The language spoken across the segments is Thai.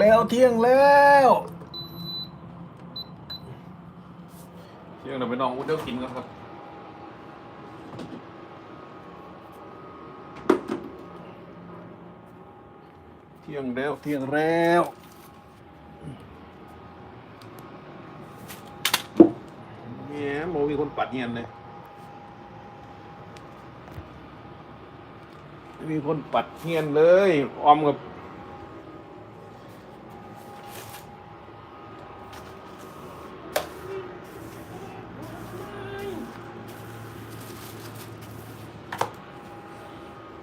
แล้วเที่ยงแล้วเที่ยงเดี๋ยวไปน้องอุ้ดเดี๋ยวกินกันครับ เที่ยงแล้วเที่ยงแล้วเนี่ยโมมีคนปัดเงียนเลยมีคนปัดเงียนเลยออมกับ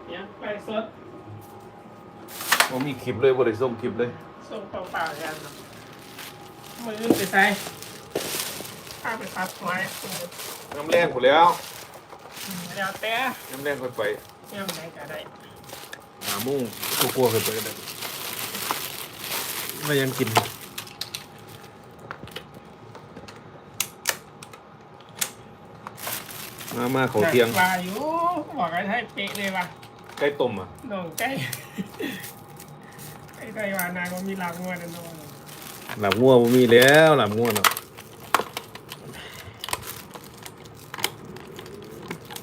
เนี่ยไปสด โมมีค ลิปเลยบริส่งคลิปเลยส่งเปล่าๆกันเนาะมือไปใส่ข้าไปพัดไว้สมมติน้ำแรงหมดแล้วแล้วแต่น้ำแรงค่อยไปยังไงก็ได้หาโมุ่งกลัวๆค่อยไปก็ได้ไม่ยังกินมามาเขาเตียงปลาอยู่บอกให้ให้เป๊ะเลยว่ะใกล้ต้มอะน้องใกล้ ไอ้ไต้หวันนายก็มีหลังวัวนะน้องหลับง่วบ่มีแล้วหลับง่วเนาะ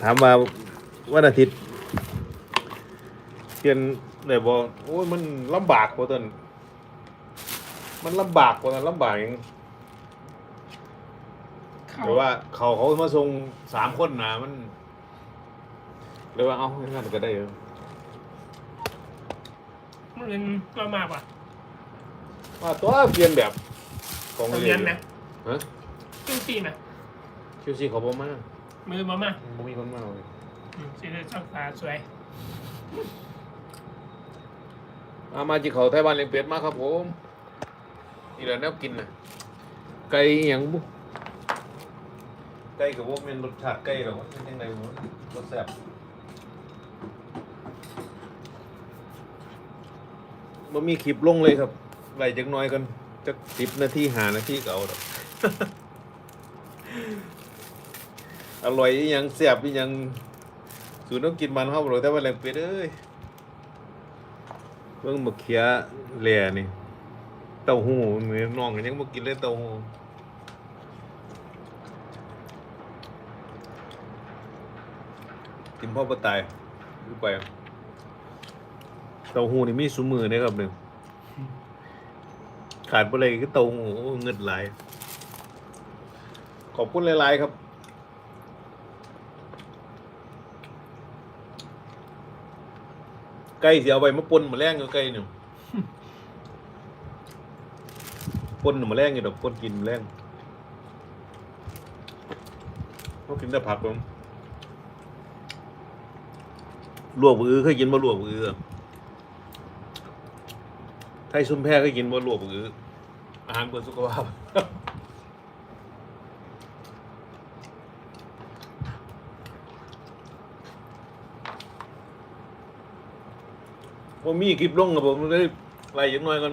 ถามว่าวันอาทิตย์เปลี่ยนเลยบอกโอ้ยมันลำบากกว่าตอนมันลำบากกว่าตอนลำบากเองเขาหรือว่าเขาเขามาส่งสามคนนะมันเลยว่าเอาให้งานก็ได้เออ มันก็มากว่ะว่าตัวเปลี่ยนแบบของเรียนนะฮะจุ้งซีนะคิวซีเขาบอกมากมือมามาบ่มีคนมาเลยอืมสีช่องตาสวยมามาจีเขาไทยบ้านเลี้ยงเป็ดมาครับผมนี่แหละแนวกินนะไก่อหย่างบุไก่กับพวกเป็นรสชาติไก่หรอว่าเป็นยังไงวะรสแซ่บ มันมีคลิปลงเลยครับไหลจักหน้อยกันจักสิบนาทีหานาทีก็เอาดอก อร่อยอหยังแซ่บอหยังสูตรต้องกินมันเข้าบ่หรอกแต่ว่าแหลงเป็ดเอ้ยเบิ่งบักเขียแหล่นี่ เต้าหู้เหมือนน้องก็ยังบ่กินเลยเต้าหู้กินพ่อบ่ตายดูไป เต้าหู้นี่มีซุมือเด้ครับเนี่ยขาดบ่เลยคือเต้าหู้โอ้เงินหลาย ขอบคุณหลายๆครับไก่สิเอาไปมาปนมาแรงอยู่ไก่เนี่ยปนมาแรงอยู่ดอกปนกินมาแรงเขากินแต่ผักผมลวกบือเคยกินบ่ลวกบือ ไทยซุ่มแพ้เคยกินบ่ลวกบืออาหารเพื่อสุขภาพผมมีคลิปลงกับผมเลยไล่ยังน้อยกัน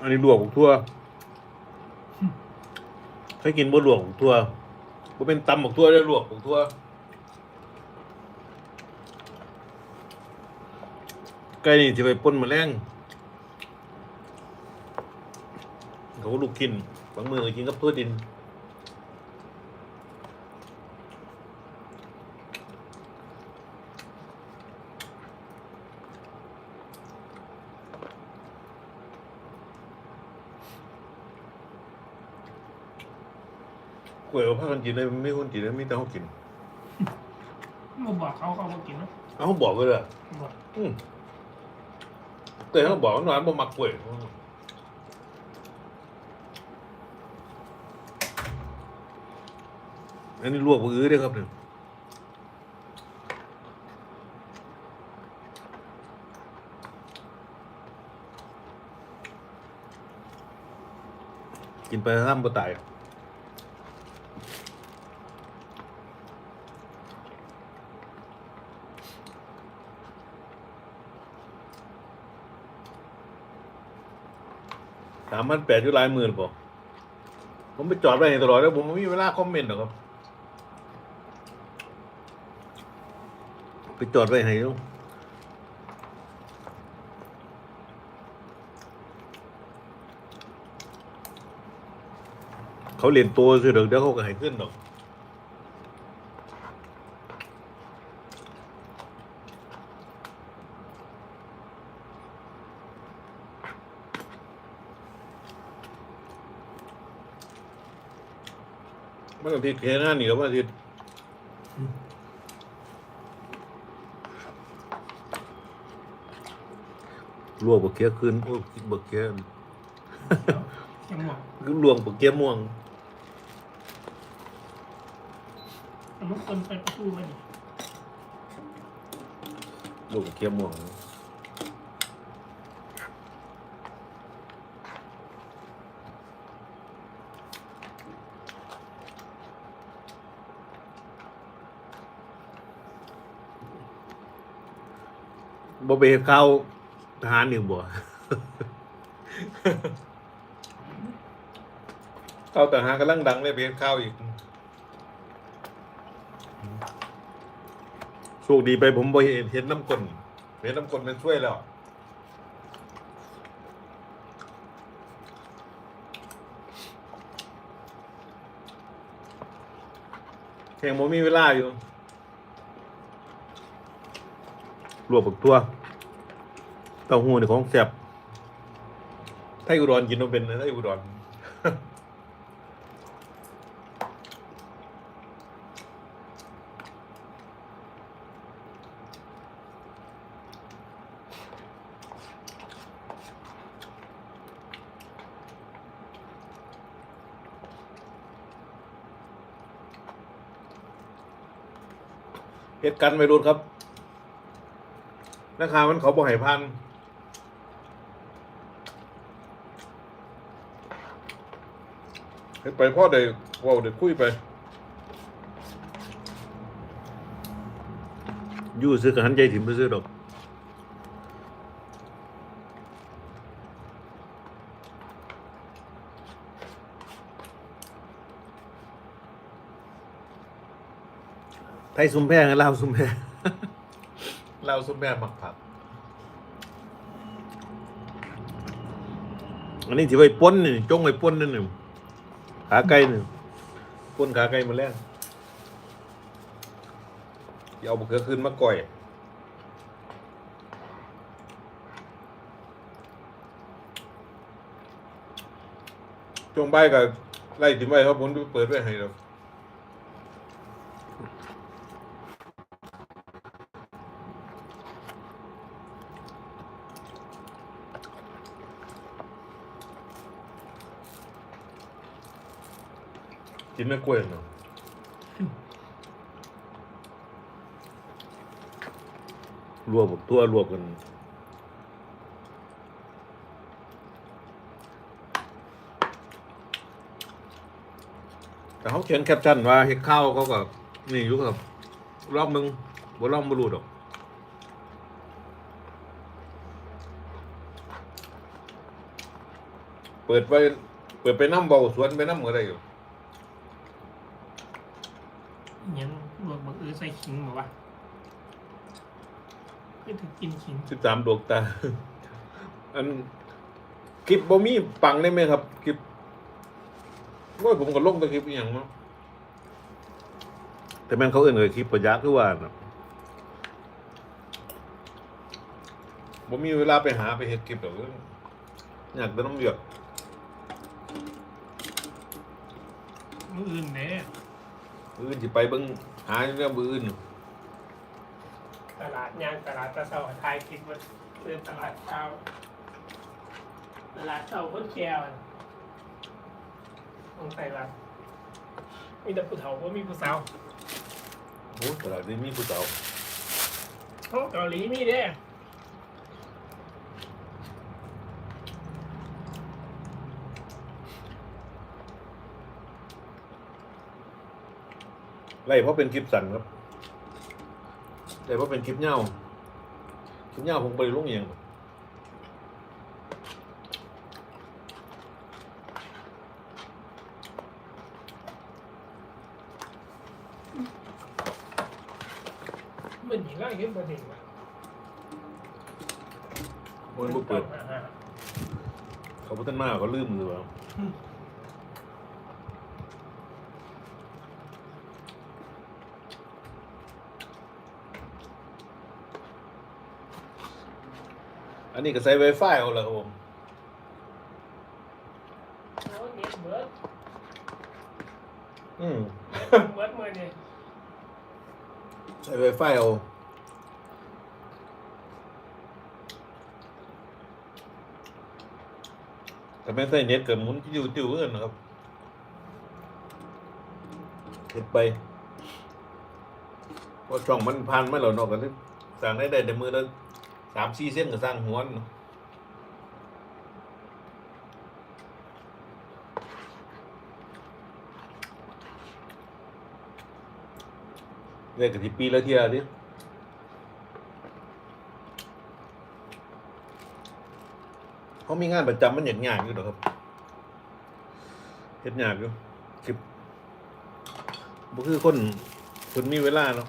อันนี้ลวกของทั่ว เคยกินบัวหลวงของทั่วบ่เป็นตำของทั่วได้หลวงของทั่วไก่นี่จะไปป้นแรงเขาลูกกินบางมือก็กินกับเพื่อดิน กล้วยเอาผ้ากันกินเลยไม่คนกินเลยไม่แต่เขากิน มาบอกเขาเขามากินเนาะเอาเขาบอกเลยเหรอบอกอืมแต่เขาบอกว่าหน่อยบ่มักกล้วยอันนี้ลวกบื้อเด้อครับเนี่ยกินไปห้ามบ่ตาย สามพันแปดยุลายหมื่นป่ะผมไปจอดไว้ให้ตลอดแล้วผมไม่มีเวลาคอมเมนต์หรอกครับไปจอดไว้ให้ลูกเขาเรียนตัวสิเดี๋ยวเดี๋ยวเขาก็ให้ขึ้นหรอก มันอาทิตย์แค่นั้นนี่ครับวันอาทิตย์ลวกบกเกี้ยขึ้นโอ้กินบกเกี้ยยังหมดคือลวงบกเกี้ยม่วงสมมติคนไปประตูมันนี่ลวกบกเกี้ยม่วง บ่ไปเฮ็ดข้าวทหารนี่บ่ข้าวทหารกำลังดังเลยไปเฮ็ดข้าวอีกโชคดีไปผมบ่เห็นเห็นน้ำกลนเห็นน้ำกลนเป็นช่วยแล้วแข่งบ่มีเวลาอยู่ลวกบักตัว เต้าหู้นี่ของแซ่บไทยอุดรกินบ่เป็นไทยอุดรเหตุการณ์ไม่รุนครับราคามันเขาบ่ให้พัน เฮ็ดไปพ่อได้เว่าได้คุยไป อยู่ซื้อกับหันใจถิ่มไปซื้อดอกไทยซุมแพงลาวซุมแพงลาวซุมแพงหมักผักอันนี้ที่ไว้ป้นนี่จงไว้ป้นนั่นนี่ ขาไก่นี่ป้นขาไก่มาแล้วอย่าเอาบะเขือขึ้นมาก่อยจงใบกับไล่ถิ่มไว้ครับผมเปิดไว้ให้เรา กินไม่กล้วยเนาะรวบตัวรวบกันแต่เขาเขียนแคปชั่นว่าเฮ็ดข้าวเขาก็นี่อยู่ครับรอบมึงบ่รอบบ่รู้ดอกเปิดไปเปิดไปน้ำเบาสวนไปน้ำก็ได้อยู่ ยังลวก บักเออใส่ขิงบอกว่าคือถึงกินขิงสิบสามดวงตา อันคลิปบ่มีปังได้ไหมครับคลิปโอ้ยผมก็ลงแต่คลิปอหย่างมั้งแต่แม่นเขาเอื่นเลยคลิปประยักษ์คือว่าน่ะบ่มีเวลาไปหาไปเฮ็ดคลิปหรอกอยากแต่น้ำเดือดมืออื่นเด้มื้ออื่นสิไปเบิ่ง หาเรื่องมื้ออื่นตลาดยางตลาดตะเสาไทยคิดว่าเรื่องตลาดเช้าตลาดเช้าคนแก้วอะต้องใส่รัดมีแต่ผู้เฒ่าว่ามีผู้สาวโอ้ตลาดนี้มีผู้สาวเขาเกาหลีมีเด้ ไล่เพราะเป็นคลิปสั้นครับไล่เพราะเป็นคลิปเน่าคลิปเน่าผมไปลงเองมันหนีไล่ขึ้นประเด็นว่ะมันบุเปิดเขาพัฒนาเขาลืมหรือเปล่า อันนี้ก็ใช้ Wi-Fi เอาละครับผมโอ้เน็ตเบิร์ดอืมเบิร์ดมือนี่ใช้ Wi-Fi เอาแต่ไม่ใช่เน็ตเกิดหมุนจิ้วจิ้วเอิ้นนะครับเห็ดไปเพราะช่องมันพันไมาแล้วเนอกกันเลยสั่งได้ได้แต่มือละ สามสี่เส้นก็สร้างหัวเนาะเรียกกี่ปีละเที่ยดิเขามีงานประจำมันอย่างยากอยู่หรอครับเฮ็ดหยากอยู่คือบ่คือคนคนมีเวลาเนาะ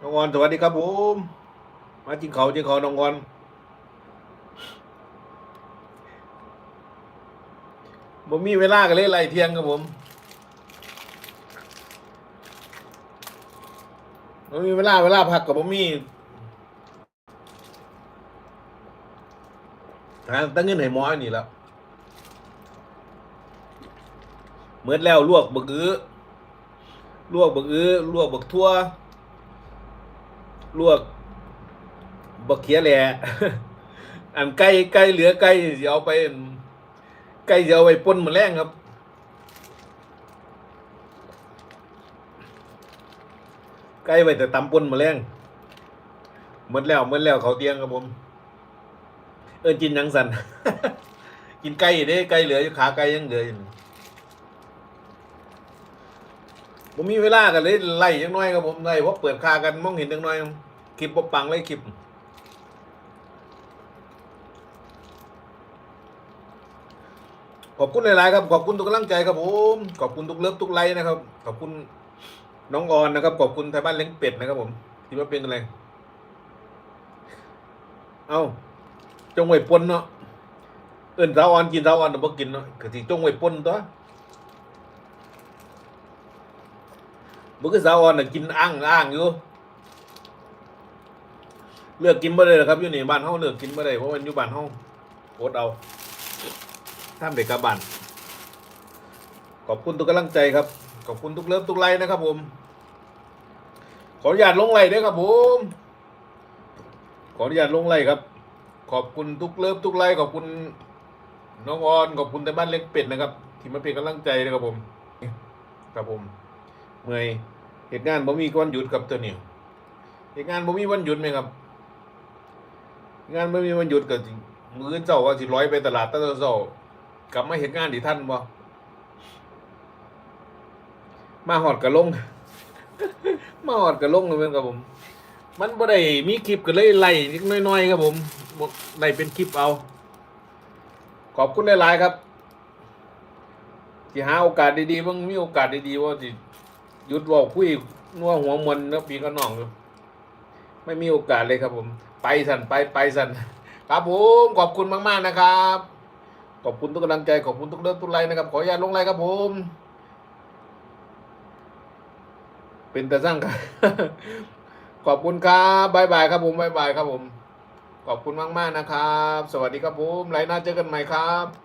น้อ งอนสวัสดีครับผมมาจิงเขาจิงเขาน้องออนบ่มีเวลากันเลยไล่เที่ยงครับผมบ่มีเวลาเวลาพักกับบ่มีทาตั้งเงินให้หมอนี่แล้วเมื่อแล้วลวกบักอื้อลวกบักอื้อลวกบักทั่ว ลวกบักเขียแหล่อันไก่ไก่เหลือไก่สิเอาไปไก่สิเอาไปป่นมื้อแรงครับไก่ไว้แต่ตำป่นมื้อแรงหมดแล้วหมดแล้วเขาเตียงครับผม เอิ้นกินยังสั่นกินไก่เด้ไก่เหลืออยู่ขาไก่ยังเหลืออยู่ ผมมีเวลากันเลยไล่จังน้อยครับผมไล่เพราะเปิดคากันมองเห็นจังน้อยคลิปบ่ปังเลยคลิปขอบคุณหลายๆครับขอบคุณทุกกำลังใจครับผมขอบคุณทุกเลิฟทุกไลค์นะครับ ขอบคุณน้องออนนะครับ ขอบคุณไทยบ้านเลี้ยงเป็ดนะครับผมที่ว่าเป็นอะไรเอาจงไว้ปนเนาะเอิ้นสาวออนกินสาวออนแต่บ่กินเนาะก็สิจงไว้ปนตัว บ่คือสาวออนน่ะกินอ้างอ้างอยู่ เลือกกินบ่ได้หรอกครับอยู่นี่บ้านเฮาเลือกกินบ่ได้เพราะมันอยู่บ้านเฮาอดเอาท่านเด็กกระบันขอบคุณทุกกำลังใจครับ ขอบคุณทุกเลิฟทุกไลค์นะครับผม ขออนุญาตลงไลค์ด้วยครับผม ขออนุญาตลงไลค์ครับ ขอบคุณทุกเลิฟทุกไลค์ขอบคุณน้องออนขอบคุณแต่บ้านเล็กเป็ดนะครับ ที่มาเป็นกำลังใจนะครับผม ครับผม เมื่อย เหตุงานบ่มีวันหยุดครับตัวนี้เหตุงานบ่มีวันหยุดไหมครับ งานบ่มีวันหยุดก็สิมื้อเจ้าก็สิร้อยไปตลาดตั้งแต่เช้ากลับมาเห็นงานที่ท่านบ่มาหอดกระลงมาหอดกระลงเลยเพื่อนครับผม มันบ่ได้มีคลิปก็เลยไล่นิดน้อยๆครับผมไล่เป็นคลิปเอา ขอบคุณหลายๆครับที่หาโอกาสดีๆเบิ่งมีโอกาสดีๆว่าสิ หยุดเว้าคุยนัวหัวมวนแล้วพี่ก็น้องอยู่ไม่มีโอกาสเลยครับผม ไปสั่นไปไปสั่นครับผมขอบคุณมาก ๆ นะครับ ขอบคุณทุกกำลังใจขอบคุณทุกเรื่องทุกไลน์นะครับ ขออนุญาตลงไลน์ครับผม เป็นแต่สร้างครับขอบคุณครับบายบายครับผมบายบายครับผม ขอบคุณมาก ๆ นะครับ สวัสดีครับผมไลน์หน้าเจอกันใหม่ครับ